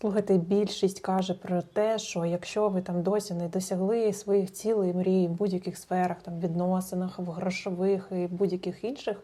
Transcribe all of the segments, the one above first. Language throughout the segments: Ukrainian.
Слухайте, більшість каже про те, що якщо ви там досі не досягли своїх цілей, мрій в будь-яких сферах, там відносинах, в грошових і будь-яких інших,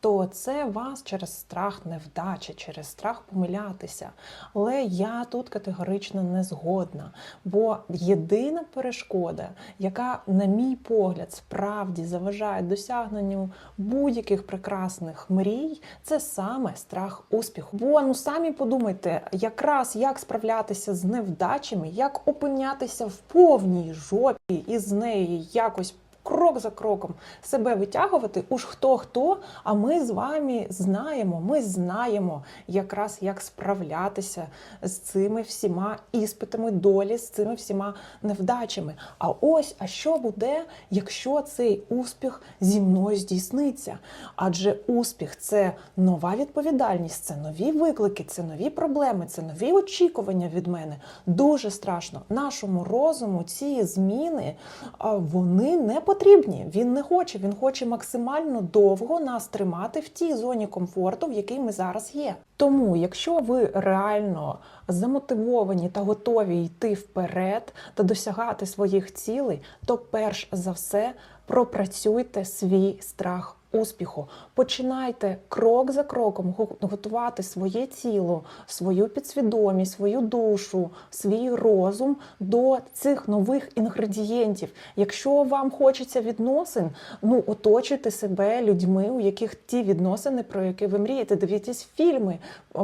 то це вас через страх невдачі, через страх помилятися. Але я тут категорично не згодна. Бо єдина перешкода, яка, на мій погляд, справді заважає досягненню будь-яких прекрасних мрій, це саме страх успіху. Бо ну самі подумайте, якраз як справлятися з невдачами, як опинятися в повній жопі і з неї якось. Крок за кроком себе витягувати, уж хто хто. А ми з вами знаємо, ми знаємо якраз як справлятися з цими всіма іспитами долі, з цими всіма невдачами. А ось, а що буде, якщо цей успіх зі мною здійсниться? Адже успіх це нова відповідальність, це нові виклики, це нові проблеми, це нові очікування від мене. Дуже страшно. Нашому розуму ці зміни вони не потрібні. Він не хоче. Він хоче максимально довго нас тримати в тій зоні комфорту, в якій ми зараз є. Тому, якщо ви реально замотивовані та готові йти вперед та досягати своїх цілей, то перш за все пропрацюйте свій страх. Успіху починайте крок за кроком готувати своє тіло, свою підсвідомість, свою душу, свій розум до цих нових інгредієнтів. Якщо вам хочеться відносин, ну оточуйте себе людьми, у яких ті відносини, про які ви мрієте. Дивіться фільми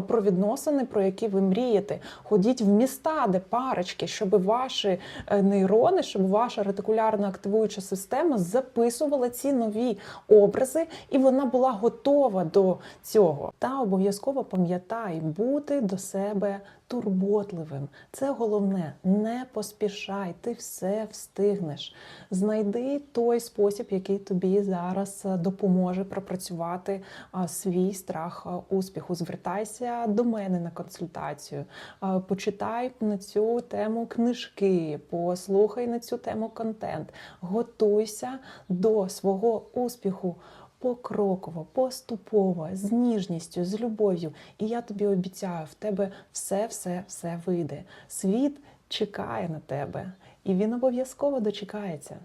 про відносини, про які ви мрієте. Ходіть в міста, де парочки, щоб ваші е, нейрони, щоб ваша ретикулярна активуюча система записувала ці нові образи, і вона була готова до цього. Та обов'язково пам'ятай бути до себе турботливим. Це головне. Не поспішай, ти все встигнеш. Знайди той спосіб, який тобі зараз е, допоможе пропрацювати свій страх успіху. Звертайся до мене на консультацію, почитай на цю тему книжки, послухай на цю тему контент, готуйся до свого успіху. Покроково, поступово, з ніжністю, з любов'ю. І я тобі обіцяю, в тебе все, все, все вийде. Світ чекає на тебе, і він обов'язково дочекається.